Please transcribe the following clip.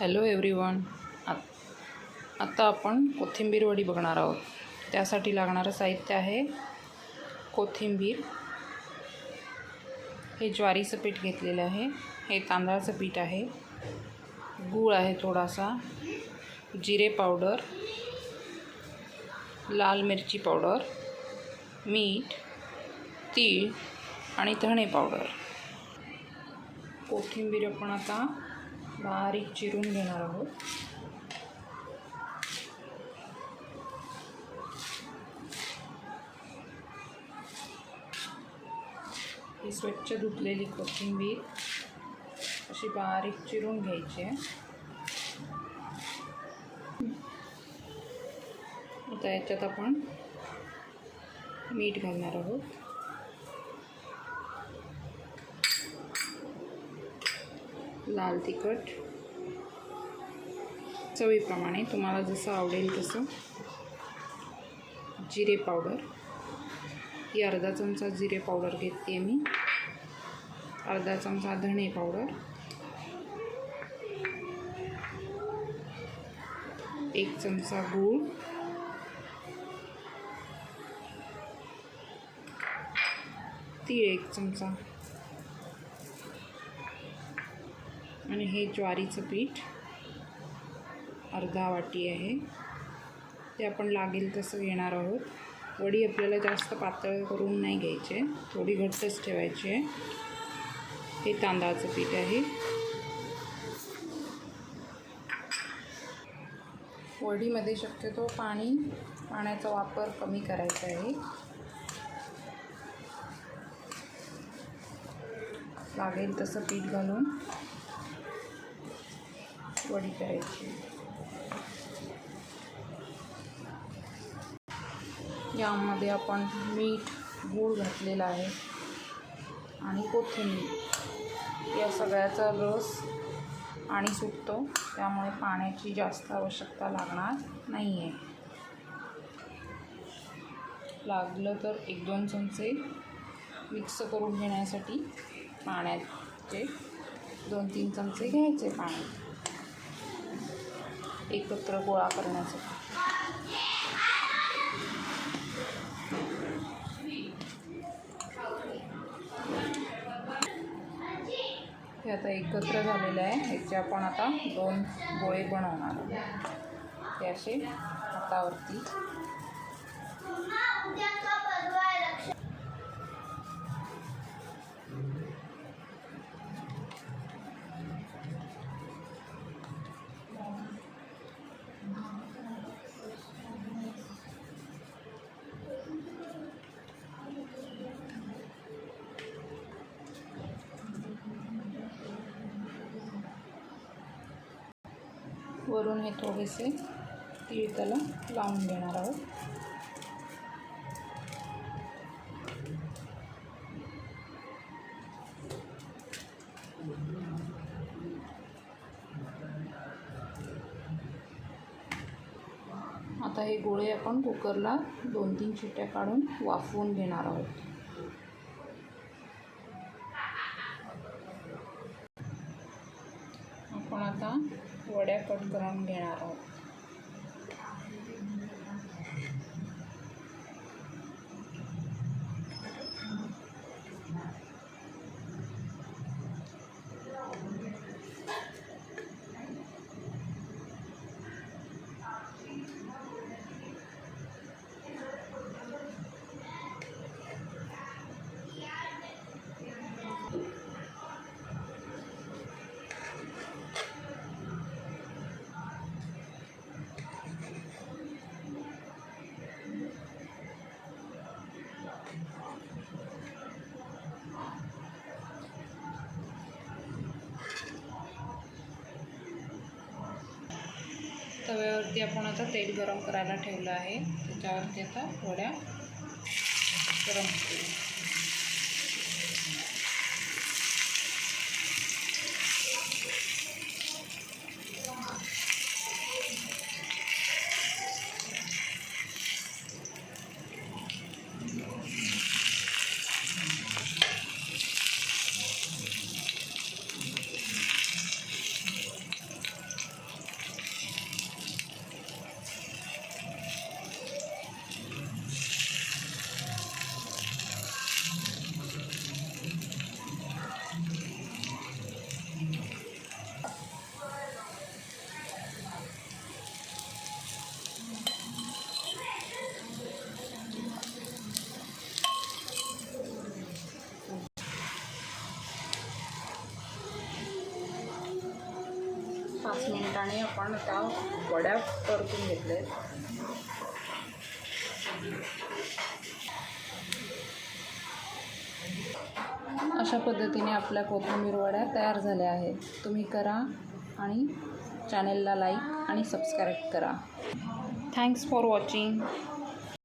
Hello everyone आ आत्ता आपण कोथिंबीर वडी बघणार आहोत. त्यासाठी लागणारं साहित्य आहे कोथिंबीर. हे ज्वारीचं पीठ घेतलेलं आहे. हे तांदळाचं पीठ आहे. गूळ आहे थोडासा. जिरे पावडर. लाल मिरची पावडर. मीठ. तीळ आणि धणे पावडर. कोथिंबीर आपण आता बारीक चिरून घेणार आहोत. ही स्वच्छ धुतलेली कोथिंबीर अशी बारीक चिरून घ्यायची आहे. आता याच्यात आपण मीठ घालणार आहोत. लाल तिखट. चवीप्रमाणे तुम्हाला जसं आवडेल तसं. जिरे पावडर. ही अर्धा चमचा जिरे पावडर घेते मी. अर्धा चमचा धणे पावडर. एक चमचा गूळ. तीळ एक चमचा. आणि हे ज्वारीचं पीठ अर्धा वाटी आहे. ते आपण लागेल तसं घेणार आहोत. वडी आपल्याला जास्त पातळ करून नाही घ्यायची. आहे थोडी घट्टच ठेवायची आहे. हे तांदळाचं पीठ आहे. वडीमध्ये शक्यतो पाणी पाण्याचा वापर कमी करायचा आहे. लागेल तसं पीठ घालून. वडी करायची. यामध्ये आपण मीठ गूळ घातलेला आहे आणि कोथिंबीर. या सगळ्याचा रस आणि सुटतो त्यामुळे पाण्याची जास्त आवश्यकता लागणार नाही आहे लागलं तर एक दोन चमचे मिक्स करून घेण्यासाठी पाण्याचे दोन तीन चमचे घ्यायचे पाणी एकत्र गोळा करण्यासाठी हे आता एकत्र झालेलं आहे. याचे आपण आता दोन गोळे बनवणार. हे ते असे हातावरती. वरून हे थोडेसे तीळ त्याला लावून घेणार आहोत. आता हे गोळे आपण कुकरला दोन तीन शिट्ट्या काढून वाफवून घेणार आहोत. आपण आता वड्या कट करून घेणार आहोत. तव्यावरती आपण आता तेल गरम करायला ठेवलं आहे. त्याच्यावरती आता वड्या गरम करू. पाच मिनिटाने आपण त्या वड्या परतून घेतले. अशा पद्धतीने आपल्या कोथिंबीर वड्या तयार झाल्या आहेत. तुम्ही करा आणि चॅनेलला लाईक आणि सबस्क्राईब करा. Thanks for watching